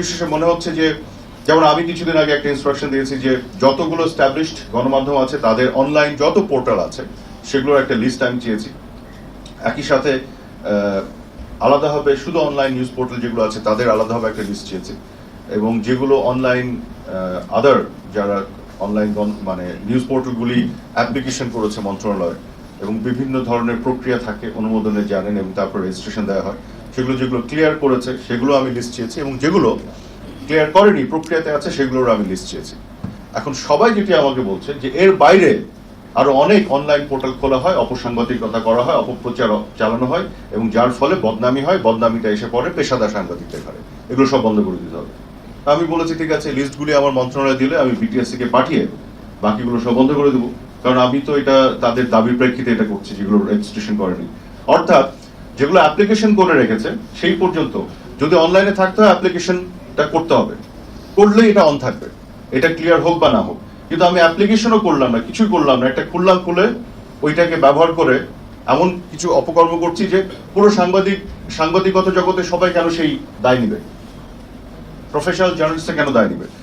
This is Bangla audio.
বিশেষে মনে হচ্ছে যে, যেমন আমি কিছুদিন আগে একটা ইনস্ট্রাকশন দিয়েছি যে, যতগুলো স্ট্যাবলিশড গণমাধ্যম আছে, তাদের অনলাইন যত পোর্টাল আছে, সেগুলোর একটা লিস্ট আমি চেয়েছি। একই সাথে আলাদাভাবে শুধু অনলাইন নিউজ পোর্টাল যেগুলো আছে, তাদের আলাদাভাবে একটা লিস্ট চেয়েছি। এবং যেগুলো অনলাইন আদার যারা অনলাইন মানে নিউজ পোর্টালগুলি অ্যাপ্লিকেশন করেছে মন্ত্রণালয়, এবং বিভিন্ন ধরনের প্রক্রিয়া থাকে অনুমোদনে জানেন এবং তারপর রেজিস্ট্রেশন দেওয়া হয়। সেগুলো যেগুলো ক্লিয়ার করেছে, সেগুলো আমি লিস্ট চেয়েছি এবং যেগুলো ক্লিয়ার করেনি, প্রক্রিয়াতে আছে, সেগুলোর আমি লিস্ট চেয়েছি। এখন সবাই যেটি আমাকে বলছে যে এর বাইরে আরও অনেক অনলাইন পোর্টাল খোলা হয়, অপসাংবাদিকতা করা হয়, অপপ্রচার চালানো হয় এবং যার ফলে বদনামি হয়, বদনামিটা এসে পড়ে, পেশাদার সাংবাদিকদের ঘরে। এগুলো সব বন্ধ করে দিতে হবে। আমি বলেছি, ঠিক আছে লিস্টগুলি আমার মন্ত্রণালয়ে দিলে আমি বিটিএসসি কে পাঠিয়ে বাকিগুলো সব বন্ধ করে দেবো। কারণ আমি তো এটা তাদের দাবির প্রেক্ষিতে এটা করছি, যেগুলো রেজিস্ট্রেশন করেনি। অর্থাৎ যেগুলো অ্যাপ্লিকেশন করে রেখেছে, সেই পর্যন্ত যদি অনলাইনে থাকতে হয় অ্যাপ্লিকেশনটা করতে হবে। করলেই এটা অন থাকবে। এটা ক্লিয়ার হোক বা না হোক। কিন্তু আমি অ্যাপ্লিকেশনও করলাম না, কিছুই করলাম না। একটা খুললাম, খুলে ওইটাকে ব্যবহার করে এমন কিছু অপকর্ম করছি যে পুরো সাংবাদিক, সাংবাদিকতা জগতে সবাই কেন সেই দায় নিবে? প্রফেশনাল জার্নালিস্টরা কেন দায় নিবে?